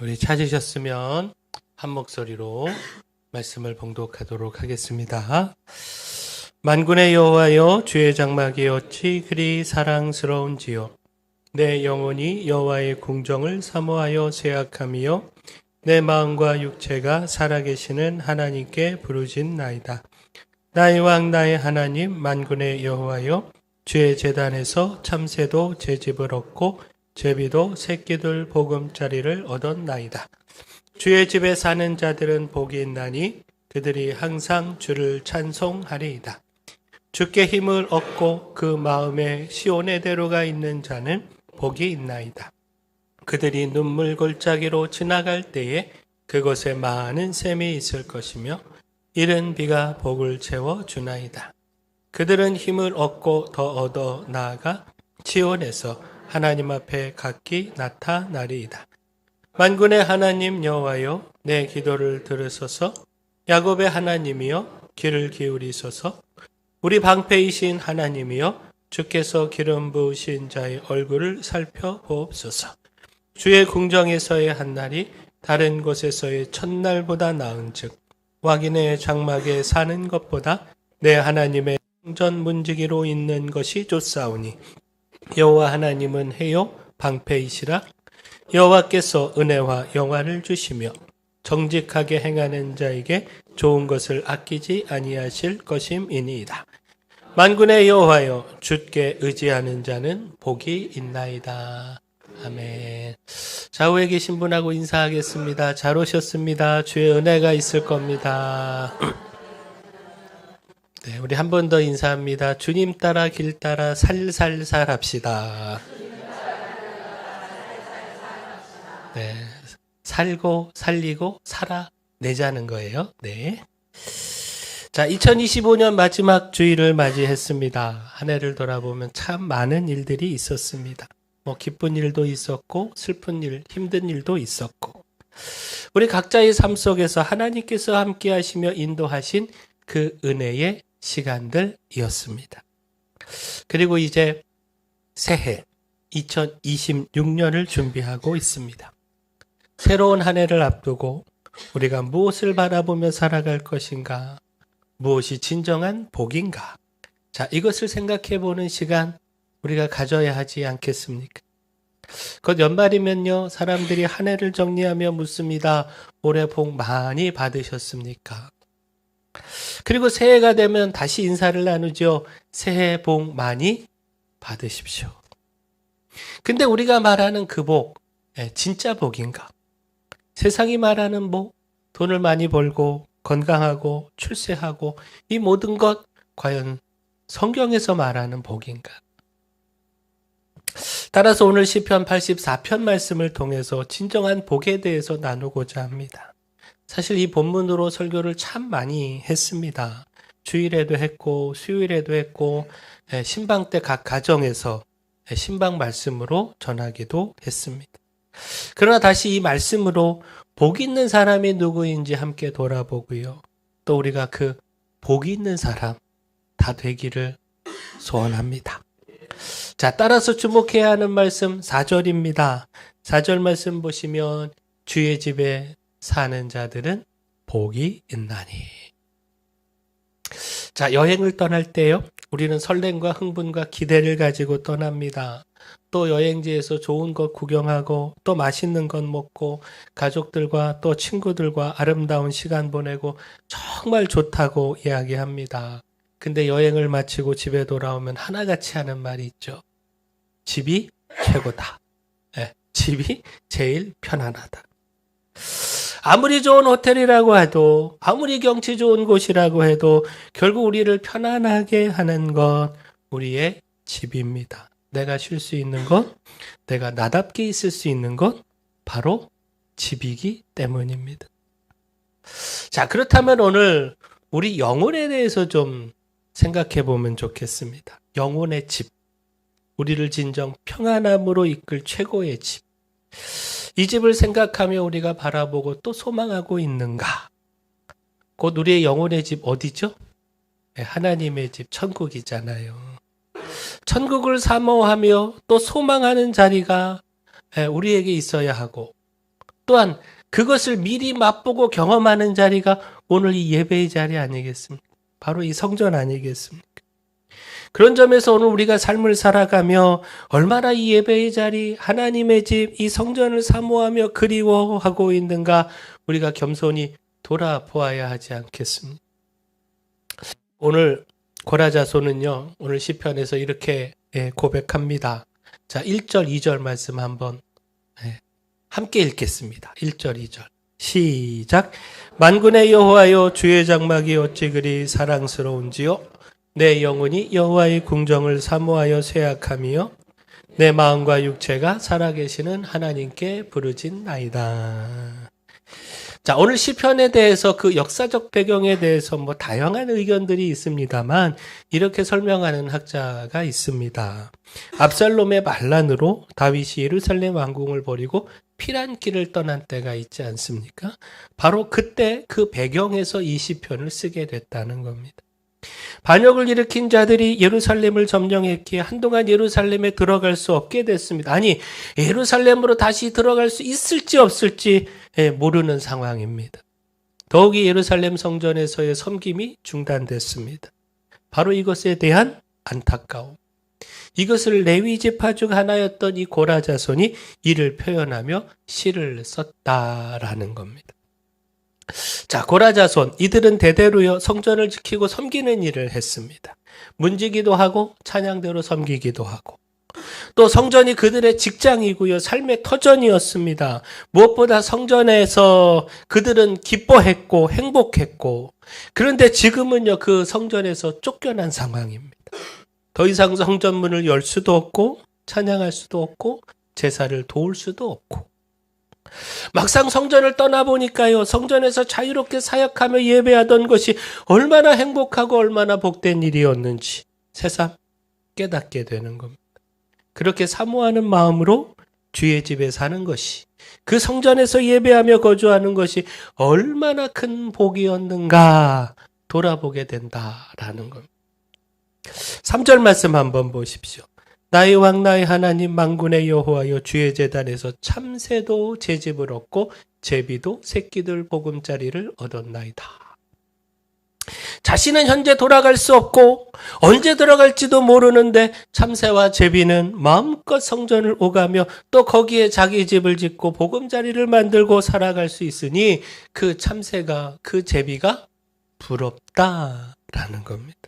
우리 찾으셨으면 한 목소리로 말씀을 봉독하도록 하겠습니다. 만군의 여호와여 주의 장막이 어찌 그리 사랑스러운지요 내 영혼이 여호와의 궁정을 사모하여 세약함이요 내 마음과 육체가 살아계시는 하나님께 부르진 나이다. 나의 왕 나의 하나님 만군의 여호와여 주의 재단에서 참새도 제 집을 얻고 제비도 새끼들 보금자리를 얻었나이다. 주의 집에 사는 자들은 복이 있나니 그들이 항상 주를 찬송하리이다. 주께 힘을 얻고 그 마음에 시온의 대로가 있는 자는 복이 있나이다. 그들이 눈물 골짜기로 지나갈 때에 그곳에 많은 샘이 있을 것이며 이른 비가 복을 채워 주나이다. 그들은 힘을 얻고 더 얻어 나아가 지원에서 하나님 앞에 각기 나타나리이다. 만군의 하나님 여호와여 내 기도를 들으소서. 야곱의 하나님이여 귀를 기울이소서. 우리 방패이신 하나님이여 주께서 기름 부으신 자의 얼굴을 살펴보옵소서. 주의 궁정에서의 한 날이 다른 곳에서의 첫날보다 나은즉 왕인의 장막에 사는 것보다 내 하나님의 성전 문지기로 있는 것이 좋사오니 여호와 하나님은 해요 방패이시라 여호와께서 은혜와 영화를 주시며 정직하게 행하는 자에게 좋은 것을 아끼지 아니하실 것임이니이다. 만군의 여호와여 주께 의지하는 자는 복이 있나이다. 아멘. 좌우에 계신 분하고 인사하겠습니다. 잘 오셨습니다. 주의 은혜가 있을 겁니다. 네, 우리 한 번 더 인사합니다. 주님 따라 길 따라 살살살 합시다. 네, 살고 살리고 살아내자는 거예요. 네. 자, 2025년 마지막 주일을 맞이했습니다. 한 해를 돌아보면 참 많은 일들이 있었습니다. 뭐 기쁜 일도 있었고 슬픈 일, 힘든 일도 있었고 우리 각자의 삶 속에서 하나님께서 함께 하시며 인도하신 그 은혜의 시간들이었습니다. 그리고 이제 새해 2026년을 준비하고 있습니다. 새로운 한 해를 앞두고 우리가 무엇을 바라보며 살아갈 것인가? 무엇이 진정한 복인가? 자, 이것을 생각해 보는 시간 우리가 가져야 하지 않겠습니까? 곧 연말이면요, 사람들이 한 해를 정리하며 묻습니다. 올해 복 많이 받으셨습니까? 그리고 새해가 되면 다시 인사를 나누죠. 새해 복 많이 받으십시오. 근데 우리가 말하는 그 복, 예, 진짜 복인가? 세상이 말하는 복, 돈을 많이 벌고, 건강하고, 출세하고, 이 모든 것, 과연 성경에서 말하는 복인가? 따라서 오늘 시편 84편 말씀을 통해서 진정한 복에 대해서 나누고자 합니다. 사실 이 본문으로 설교를 참 많이 했습니다. 주일에도 했고 수요일에도 했고 예, 신방 때 각 가정에서 예, 신방 말씀으로 전하기도 했습니다. 그러나 다시 이 말씀으로 복 있는 사람이 누구인지 함께 돌아보고요. 또 우리가 그 복 있는 사람 다 되기를 소원합니다. 자, 따라서 주목해야 하는 말씀 4절입니다. 4절 말씀 보시면 주의 집에 사는 자들은 복이 있나니. 자, 여행을 떠날 때요. 우리는 설렘과 흥분과 기대를 가지고 떠납니다. 또 여행지에서 좋은 것 구경하고 또 맛있는 것 먹고 가족들과 또 친구들과 아름다운 시간 보내고 정말 좋다고 이야기합니다. 근데 여행을 마치고 집에 돌아오면 하나같이 하는 말이 있죠. 집이 최고다. 네, 집이 제일 편안하다. 아무리 좋은 호텔이라고 해도, 아무리 경치 좋은 곳이라고 해도, 결국 우리를 편안하게 하는 건 우리의 집입니다. 내가 쉴 수 있는 것, 내가 나답게 있을 수 있는 것, 바로 집이기 때문입니다. 자, 그렇다면 오늘 우리 영혼에 대해서 좀 생각해 보면 좋겠습니다. 영혼의 집. 우리를 진정 평안함으로 이끌 최고의 집. 이 집을 생각하며 우리가 바라보고 또 소망하고 있는가? 곧 우리의 영혼의 집 어디죠? 네, 하나님의 집, 천국이잖아요. 천국을 사모하며 또 소망하는 자리가 네, 우리에게 있어야 하고, 또한 그것을 미리 맛보고 경험하는 자리가 오늘 이 예배의 자리 아니겠습니까? 바로 이 성전 아니겠습니까? 그런 점에서 오늘 우리가 삶을 살아가며 얼마나 이 예배의 자리, 하나님의 집, 이 성전을 사모하며 그리워하고 있는가 우리가 겸손히 돌아보아야 하지 않겠습니까? 오늘 고라자손은요, 오늘 시편에서 이렇게 예, 고백합니다. 자, 1절, 2절 말씀 한번 예, 함께 읽겠습니다. 1절, 2절. 시작. 만군의 여호와여 주의 장막이 어찌 그리 사랑스러운지요 내 영혼이 여호와의 궁정을 사모하여 쇠약하며 내 마음과 육체가 살아계시는 하나님께 부르진 나이다. 자, 오늘 시편에 대해서 그 역사적 배경에 대해서 뭐 다양한 의견들이 있습니다만 이렇게 설명하는 학자가 있습니다. 압살롬의 반란으로 다윗이 예루살렘 왕궁을 버리고 피란 길을 떠난 때가 있지 않습니까? 바로 그때 그 배경에서 이 시편을 쓰게 됐다는 겁니다. 반역을 일으킨 자들이 예루살렘을 점령했기에 한동안 예루살렘에 들어갈 수 없게 됐습니다. 아니, 예루살렘으로 다시 들어갈 수 있을지 없을지 예, 모르는 상황입니다. 더욱이 예루살렘 성전에서의 섬김이 중단됐습니다. 바로 이것에 대한 안타까움. 이것을 레위 지파 중 하나였던 이 고라 자손이 이를 표현하며 시를 썼다라는 겁니다. 자, 고라 자손 이들은 대대로요 성전을 지키고 섬기는 일을 했습니다. 문지기도 하고 찬양대로 섬기기도 하고 또 성전이 그들의 직장이고요 삶의 터전이었습니다. 무엇보다 성전에서 그들은 기뻐했고 행복했고 그런데 지금은요 그 성전에서 쫓겨난 상황입니다. 더 이상 성전문을 열 수도 없고 찬양할 수도 없고 제사를 도울 수도 없고 막상 성전을 떠나보니까요, 성전에서 자유롭게 사역하며 예배하던 것이 얼마나 행복하고 얼마나 복된 일이었는지 새삼 깨닫게 되는 겁니다. 그렇게 사모하는 마음으로 주의 집에 사는 것이 그 성전에서 예배하며 거주하는 것이 얼마나 큰 복이었는가 돌아보게 된다라는 겁니다. 3절 말씀 한번 보십시오. 나의 왕 나의 하나님 망군의 여호와여 주의 재단에서 참새도 제 집을 얻고 제비도 새끼들 보금자리를 얻었나이다. 자신은 현재 돌아갈 수 없고 언제 들어갈지도 모르는데 참새와 제비는 마음껏 성전을 오가며 또 거기에 자기 집을 짓고 보금자리를 만들고 살아갈 수 있으니 그 참새가 그 제비가 부럽다라는 겁니다.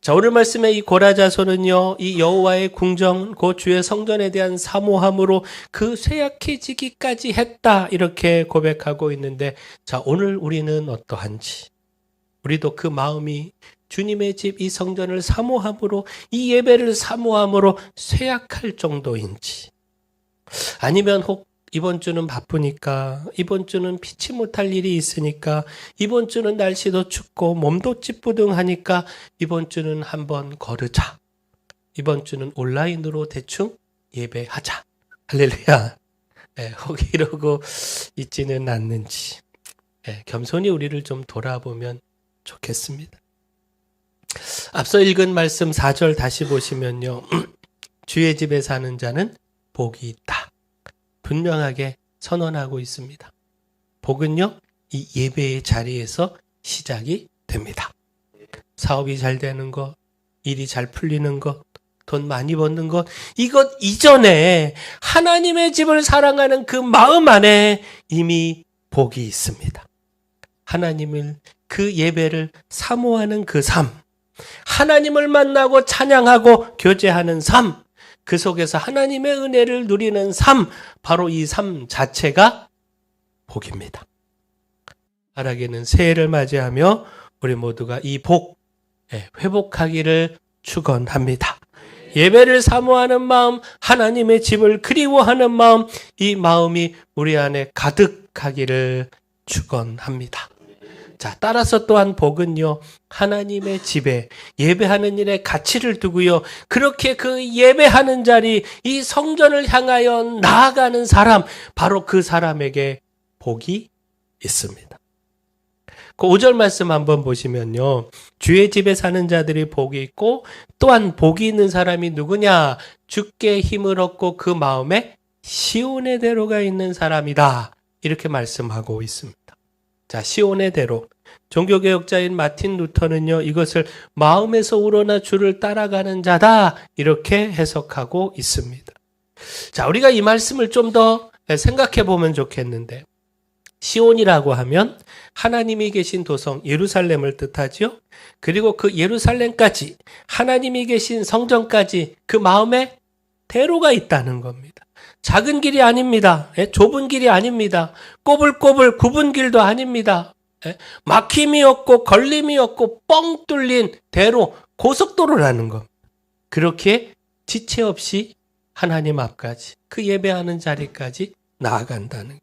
자, 오늘 말씀의 이 고라자손은요, 이 여호와의 궁정, 그 주의 성전에 대한 사모함으로 그 쇠약해지기까지 했다. 이렇게 고백하고 있는데, 자, 오늘 우리는 어떠한지. 우리도 그 마음이 주님의 집 이 성전을 사모함으로, 이 예배를 사모함으로 쇠약할 정도인지. 아니면 혹 이번 주는 바쁘니까, 이번 주는 피치 못할 일이 있으니까, 이번 주는 날씨도 춥고 몸도 찌뿌둥하니까 이번 주는 한번 거르자. 이번 주는 온라인으로 대충 예배하자. 할렐루야. 예, 혹 이러고 있지는 않는지. 예, 겸손히 우리를 좀 돌아보면 좋겠습니다. 앞서 읽은 말씀 4절 다시 보시면요. 주의 집에 사는 자는 복이 있다. 분명하게 선언하고 있습니다. 복은요, 이 예배의 자리에서 시작이 됩니다. 사업이 잘 되는 것, 일이 잘 풀리는 것, 돈 많이 버는 것, 이것 이전에 하나님의 집을 사랑하는 그 마음 안에 이미 복이 있습니다. 하나님을 그 예배를 사모하는 그 삶, 하나님을 만나고 찬양하고 교제하는 삶, 그 속에서 하나님의 은혜를 누리는 삶, 바로 이 삶 자체가 복입니다. 하락에는 새해를 맞이하며 우리 모두가 이 복, 예, 회복하기를 축원합니다. 예배를 사모하는 마음, 하나님의 집을 그리워하는 마음, 이 마음이 우리 안에 가득하기를 축원합니다. 자, 따라서 또한 복은요, 하나님의 집에 예배하는 일에 가치를 두고요, 그렇게 그 예배하는 자리, 이 성전을 향하여 나아가는 사람, 바로 그 사람에게 복이 있습니다. 그 5절 말씀 한번 보시면요. 주의 집에 사는 자들이 복이 있고 또한 복이 있는 사람이 누구냐? 주께 힘을 얻고 그 마음에 시온의 대로가 있는 사람이다. 이렇게 말씀하고 있습니다. 자, 시온의 대로. 종교개혁자인 마틴 루터는요, 이것을 마음에서 우러나 주를 따라가는 자다. 이렇게 해석하고 있습니다. 자, 우리가 이 말씀을 좀 더 생각해 보면 좋겠는데, 시온이라고 하면 하나님이 계신 도성 예루살렘을 뜻하지요. 그리고 그 예루살렘까지 하나님이 계신 성전까지 그 마음에 대로가 있다는 겁니다. 작은 길이 아닙니다. 예, 좁은 길이 아닙니다. 꼬불꼬불 굽은 길도 아닙니다. 예, 막힘이 없고 걸림이 없고 뻥 뚫린 대로 고속도로라는 겁니다. 그렇게 지체 없이 하나님 앞까지 그 예배하는 자리까지 나아간다는 거예요.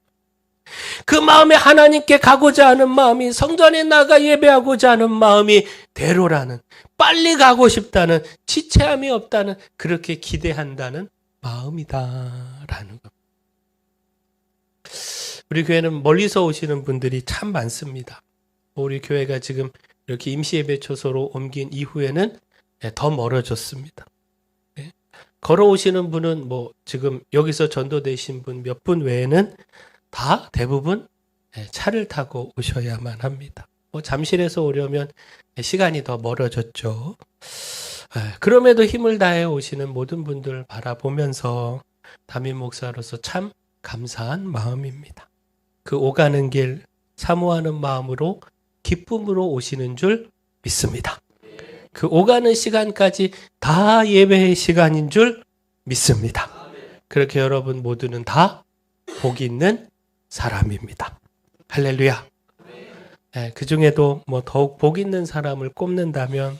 그 마음에 하나님께 가고자 하는 마음이 성전에 나가 예배하고자 하는 마음이 대로라는 빨리 가고 싶다는 지체함이 없다는 그렇게 기대한다는 마음이다 라는 것. 우리 교회는 멀리서 오시는 분들이 참 많습니다. 우리 교회가 지금 이렇게 임시 예배 초소로 옮긴 이후에는 더 멀어졌습니다. 네. 걸어오시는 분은 뭐 지금 여기서 전도되신 분 몇 분 외에는 다 대부분 예, 차를 타고 오셔야만 합니다. 뭐 잠실에서 오려면 시간이 더 멀어졌죠. 예, 그럼에도 힘을 다해 오시는 모든 분들 바라보면서 담임 목사로서 참 감사한 마음입니다. 그 오가는 길 사모하는 마음으로 기쁨으로 오시는 줄 믿습니다. 그 오가는 시간까지 다 예배의 시간인 줄 믿습니다. 그렇게 여러분 모두는 다복 있는 사람입니다. 할렐루야. 네, 그 중에도 뭐 더욱 복 있는 사람을 꼽는다면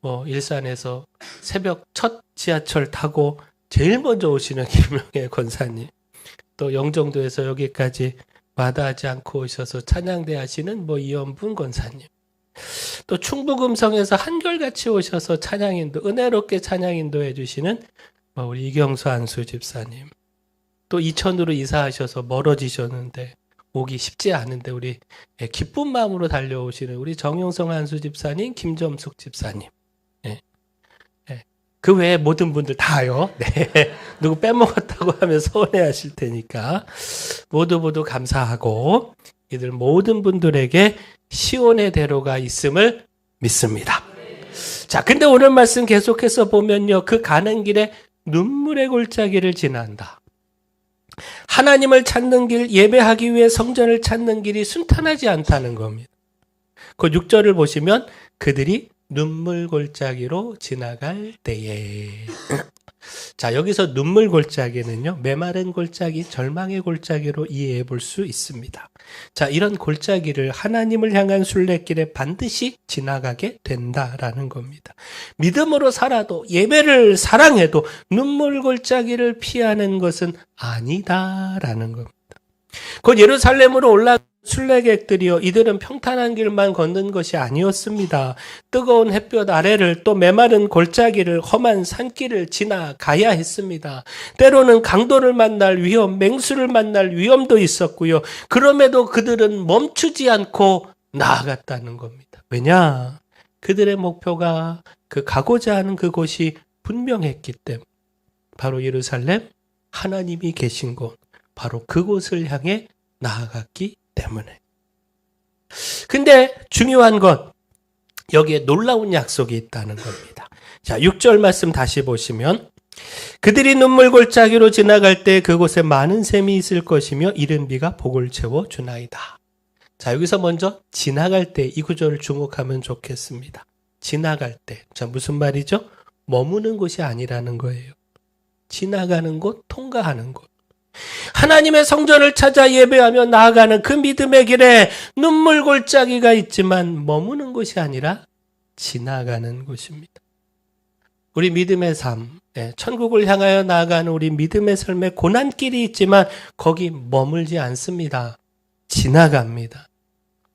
뭐 일산에서 새벽 첫 지하철 타고 제일 먼저 오시는 김용혜 권사님, 또 영종도에서 여기까지 마다하지 않고 오셔서 찬양대 하시는 뭐 이연분 권사님, 또 충북음성에서 한결같이 오셔서 찬양인도 은혜롭게 찬양인도 해 주시는 뭐 우리 이경수 안수 집사님, 또 이천으로 이사하셔서 멀어지셨는데 오기 쉽지 않은데 우리 예, 기쁜 마음으로 달려오시는 우리 정용성 한수 집사님, 김점숙 집사님. 그 외에 모든 분들 다요. 네. 누구 빼먹었다고 하면 서운해하실 테니까 모두 모두 감사하고 이들 모든 분들에게 시온의 대로가 있음을 믿습니다. 자, 근데 오늘 말씀 계속해서 보면요, 그 가는 길에 눈물의 골짜기를 지난다. 하나님을 찾는 길, 예배하기 위해 성전을 찾는 길이 순탄하지 않다는 겁니다. 그 6절을 보시면 그들이 눈물 골짜기로 지나갈 때에. 자, 여기서 눈물 골짜기는요, 메마른 골짜기, 절망의 골짜기로 이해해 볼 수 있습니다. 자, 이런 골짜기를 하나님을 향한 순례길에 반드시 지나가게 된다라는 겁니다. 믿음으로 살아도 예배를 사랑해도 눈물 골짜기를 피하는 것은 아니다라는 겁니다. 곧 예루살렘으로 올라 순례객들이요 이들은 평탄한 길만 걷는 것이 아니었습니다. 뜨거운 햇볕 아래를 또 메마른 골짜기를 험한 산길을 지나 가야 했습니다. 때로는 강도를 만날 위험, 맹수를 만날 위험도 있었고요. 그럼에도 그들은 멈추지 않고 나아갔다는 겁니다. 왜냐? 그들의 목표가 그 가고자 하는 그곳이 분명했기 때문에 바로 예루살렘 하나님이 계신 곳 바로 그곳을 향해 나아갔기 때문에. 근데 중요한 건 여기에 놀라운 약속이 있다는 겁니다. 자, 6절 말씀 다시 보시면 그들이 눈물 골짜기로 지나갈 때 그곳에 많은 샘이 있을 것이며 이른 비가 복을 채워 주나이다. 자, 여기서 먼저 지나갈 때 이 구절을 주목하면 좋겠습니다. 지나갈 때. 자, 무슨 말이죠? 머무는 곳이 아니라는 거예요. 지나가는 곳, 통과하는 곳. 하나님의 성전을 찾아 예배하며 나아가는 그 믿음의 길에 눈물 골짜기가 있지만 머무는 곳이 아니라 지나가는 곳입니다. 우리 믿음의 삶, 예, 천국을 향하여 나아가는 우리 믿음의 삶에 고난길이 있지만 거기 머물지 않습니다. 지나갑니다.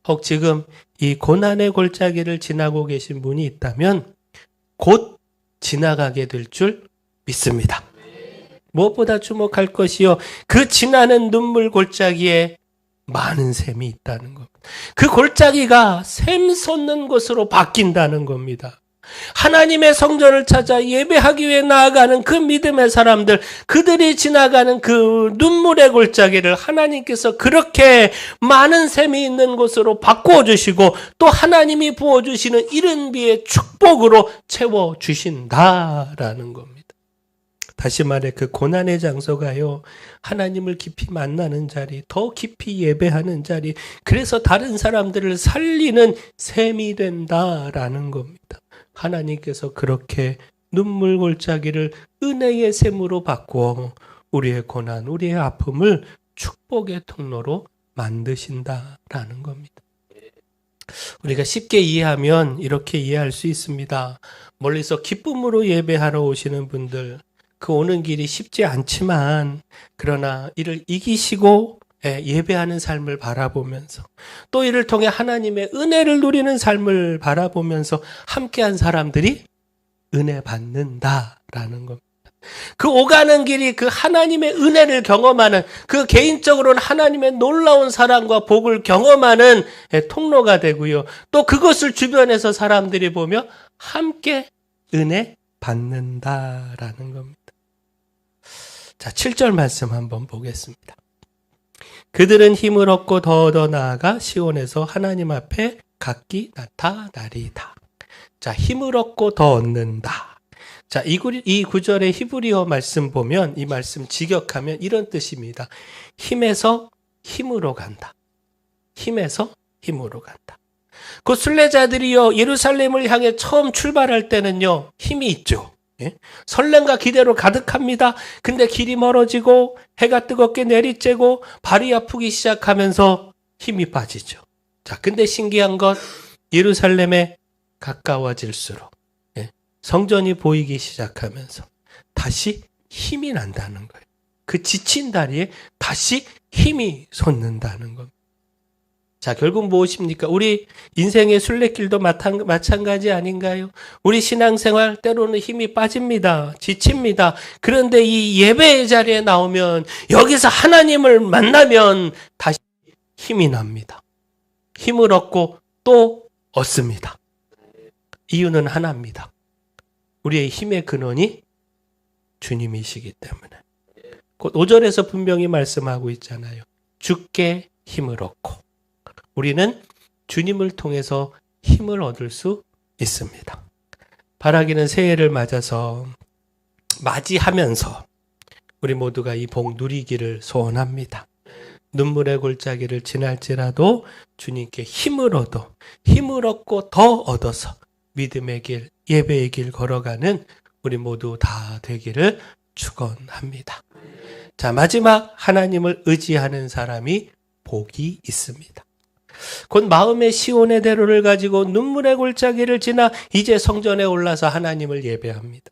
혹 지금 이 고난의 골짜기를 지나고 계신 분이 있다면 곧 지나가게 될 줄 믿습니다. 무엇보다 주목할 것이요. 그 지나는 눈물 골짜기에 많은 샘이 있다는 겁니다. 그 골짜기가 샘 솟는 곳으로 바뀐다는 겁니다. 하나님의 성전을 찾아 예배하기 위해 나아가는 그 믿음의 사람들, 그들이 지나가는 그 눈물의 골짜기를 하나님께서 그렇게 많은 샘이 있는 곳으로 바꾸어 주시고 또 하나님이 부어 주시는 이른 비의 축복으로 채워 주신다라는 겁니다. 다시 말해 그 고난의 장소가요. 하나님을 깊이 만나는 자리, 더 깊이 예배하는 자리, 그래서 다른 사람들을 살리는 셈이 된다라는 겁니다. 하나님께서 그렇게 눈물 골짜기를 은혜의 샘으로 바꾸어 우리의 고난, 우리의 아픔을 축복의 통로로 만드신다라는 겁니다. 우리가 쉽게 이해하면 이렇게 이해할 수 있습니다. 멀리서 기쁨으로 예배하러 오시는 분들, 그 오는 길이 쉽지 않지만, 그러나 이를 이기시고 예, 예배하는 삶을 바라보면서 또 이를 통해 하나님의 은혜를 누리는 삶을 바라보면서 함께한 사람들이 은혜 받는다라는 겁니다. 그 오가는 길이 그 하나님의 은혜를 경험하는 그 개인적으로는 하나님의 놀라운 사랑과 복을 경험하는 예, 통로가 되고요. 또 그것을 주변에서 사람들이 보며 함께 은혜 받는다라는 겁니다. 자, 7절 말씀 한번 보겠습니다. 그들은 힘을 얻고 더 얻어 나아가 시온에서 하나님 앞에 각기 나타나리다. 자, 힘을 얻고 더 얻는다. 자, 이, 구, 이 구절의 히브리어 말씀 보면 이 말씀 직역하면 이런 뜻입니다. 힘에서 힘으로 간다. 힘에서 힘으로 간다. 그 순례자들이요 예루살렘을 향해 처음 출발할 때는요 힘이 있죠. 예? 설렘과 기대로 가득합니다. 근데 길이 멀어지고 해가 뜨겁게 내리쬐고 발이 아프기 시작하면서 힘이 빠지죠. 자, 근데 신기한 건 예루살렘에 가까워질수록 예? 성전이 보이기 시작하면서 다시 힘이 난다는 거예요. 그 지친 다리에 다시 힘이 솟는다는 겁니다. 자, 결국 무엇입니까? 우리 인생의 순례길도 마찬가지 아닌가요? 우리 신앙생활 때로는 힘이 빠집니다. 지칩니다. 그런데 이 예배의 자리에 나오면 여기서 하나님을 만나면 다시 힘이 납니다. 힘을 얻고 또 얻습니다. 이유는 하나입니다. 우리의 힘의 근원이 주님이시기 때문에. 곧 5절에서 분명히 말씀하고 있잖아요. 죽게 힘을 얻고 우리는 주님을 통해서 힘을 얻을 수 있습니다. 바라기는 새해를 맞아서 맞이하면서 우리 모두가 이 복 누리기를 소원합니다. 눈물의 골짜기를 지날지라도 주님께 힘을 얻어 힘을 얻고 더 얻어서 믿음의 길, 예배의 길 걸어가는 우리 모두 다 되기를 축원합니다. 자, 마지막 하나님을 의지하는 사람이 복이 있습니다. 곧 마음의 시온의 대로를 가지고 눈물의 골짜기를 지나 이제 성전에 올라서 하나님을 예배합니다.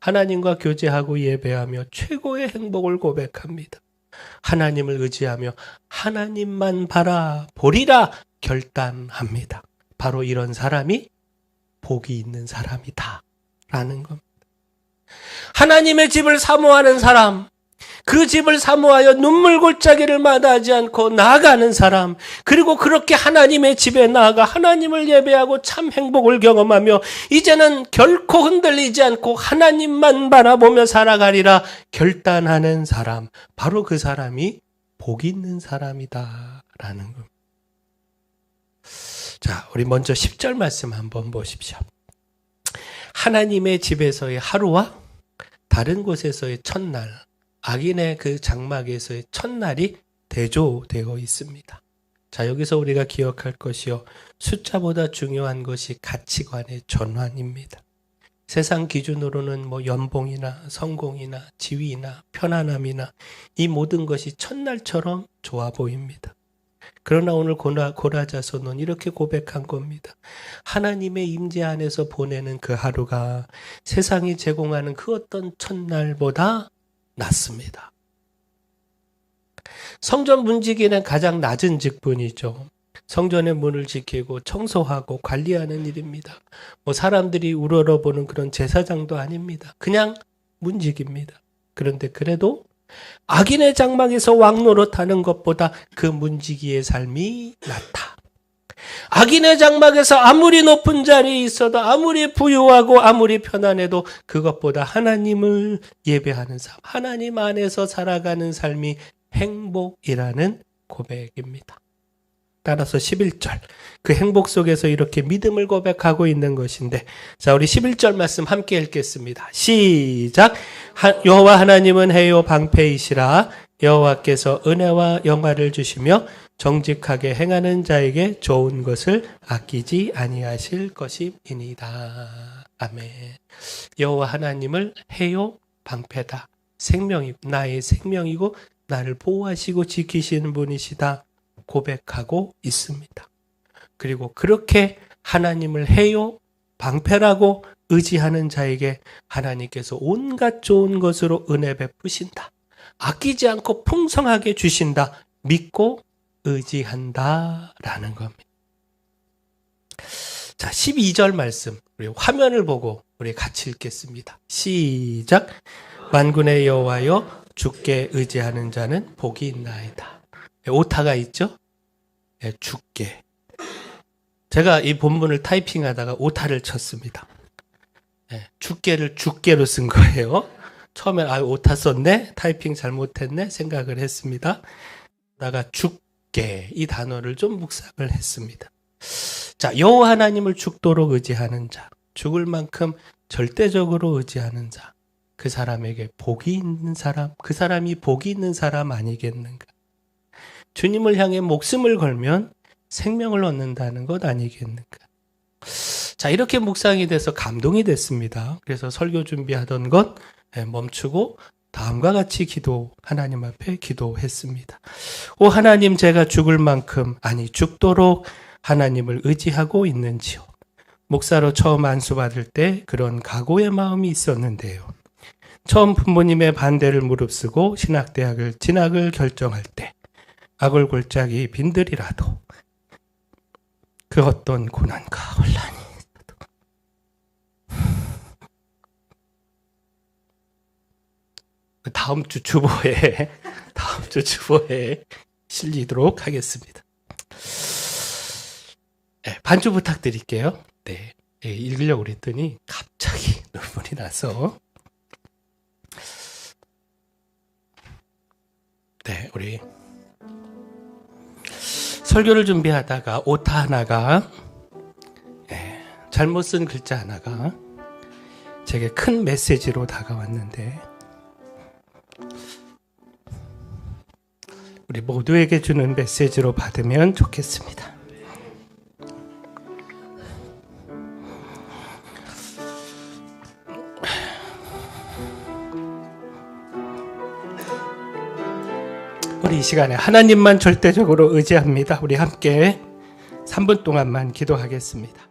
하나님과 교제하고 예배하며 최고의 행복을 고백합니다. 하나님을 의지하며 하나님만 바라보리라 결단합니다. 바로 이런 사람이 복이 있는 사람이다. 라는 겁니다. 하나님의 집을 사모하는 사람, 그 집을 사모하여 눈물 골짜기를 마다하지 않고 나아가는 사람, 그리고 그렇게 하나님의 집에 나아가 하나님을 예배하고 참 행복을 경험하며 이제는 결코 흔들리지 않고 하나님만 바라보며 살아가리라 결단하는 사람, 바로 그 사람이 복 있는 사람이다. 라는 겁니다. 자, 우리 먼저 10절 말씀 한번 보십시오. 하나님의 집에서의 하루와 다른 곳에서의 첫날, 악인의 그 장막에서의 첫날이 대조되어 있습니다. 자, 여기서 우리가 기억할 것이요. 숫자보다 중요한 것이 가치관의 전환입니다. 세상 기준으로는 뭐 연봉이나 성공이나 지위나 편안함이나 이 모든 것이 첫날처럼 좋아 보입니다. 그러나 오늘 고라, 고라자서는 이렇게 고백한 겁니다. 하나님의 임재 안에서 보내는 그 하루가 세상이 제공하는 그 어떤 첫날보다 낮습니다. 성전 문지기는 가장 낮은 직분이죠. 성전의 문을 지키고 청소하고 관리하는 일입니다. 뭐 사람들이 우러러보는 그런 제사장도 아닙니다. 그냥 문지기입니다. 그런데 그래도 악인의 장막에서 왕노릇하는 것보다 그 문지기의 삶이 낫다. 악인의 장막에서 아무리 높은 자리에 있어도 아무리 부유하고 아무리 편안해도 그것보다 하나님을 예배하는 삶, 하나님 안에서 살아가는 삶이 행복이라는 고백입니다. 따라서 11절 그 행복 속에서 이렇게 믿음을 고백하고 있는 것인데 자 우리 11절 말씀 함께 읽겠습니다. 시작 하- 여호와 하나님은 해요 방패이시라 여호와께서 은혜와 영화를 주시며 정직하게 행하는 자에게 좋은 것을 아끼지 아니하실 것임이니이다. 아멘. 여호와 하나님을 해요 방패다. 생명이 나의 생명이고 나를 보호하시고 지키시는 분이시다. 고백하고 있습니다. 그리고 그렇게 하나님을 해요 방패라고 의지하는 자에게 하나님께서 온갖 좋은 것으로 은혜 베푸신다. 아끼지 않고 풍성하게 주신다. 믿고 의지한다라는 겁니다. 자, 12절 말씀. 우리 화면을 보고 우리 같이 읽겠습니다. 시작. 만군의 여호와여 주께 의지하는 자는 복이 있나이다. 예, 오타가 있죠? 예, 주께. 제가 이 본문을 타이핑하다가 오타를 쳤습니다. 예, 주께를 주께로 쓴 거예요. 처음엔 아 오타 썼네 타이핑 잘못했네 생각을 했습니다. 다가 죽게 이 단어를 좀 묵상을 했습니다. 자 여호와 하나님을 죽도록 의지하는 자, 죽을 만큼 절대적으로 의지하는 자, 그 사람에게 복이 있는 사람, 그 사람이 복이 있는 사람 아니겠는가? 주님을 향해 목숨을 걸면 생명을 얻는다는 것 아니겠는가? 자 이렇게 묵상이 돼서 감동이 됐습니다. 그래서 설교 준비하던 것 예, 멈추고 다음과 같이 기도 하나님 앞에 기도했습니다. 오 하나님 제가 죽을 만큼 아니 죽도록 하나님을 의지하고 있는지요. 목사로 처음 안수 받을 때 그런 각오의 마음이 있었는데요. 처음 부모님의 반대를 무릅쓰고 신학대학을 진학을 결정할 때 골짜기 빈들이라도 그 어떤 고난과 혼란이 다음 주 주보에 다음 주 주보에 실리도록 하겠습니다. 네, 반주 부탁드릴게요. 네, 예, 읽으려고 그랬더니 갑자기 눈물이 나서 네, 우리 설교를 준비하다가 오타 하나가 예, 잘못 쓴 글자 하나가 제게 큰 메시지로 다가왔는데 우리 모두에게 주는 메시지로 받으면 좋겠습니다. 우리 이 시간에 하나님만 절대적으로 의지합니다. 우리 함께 3분 동안만 기도하겠습니다.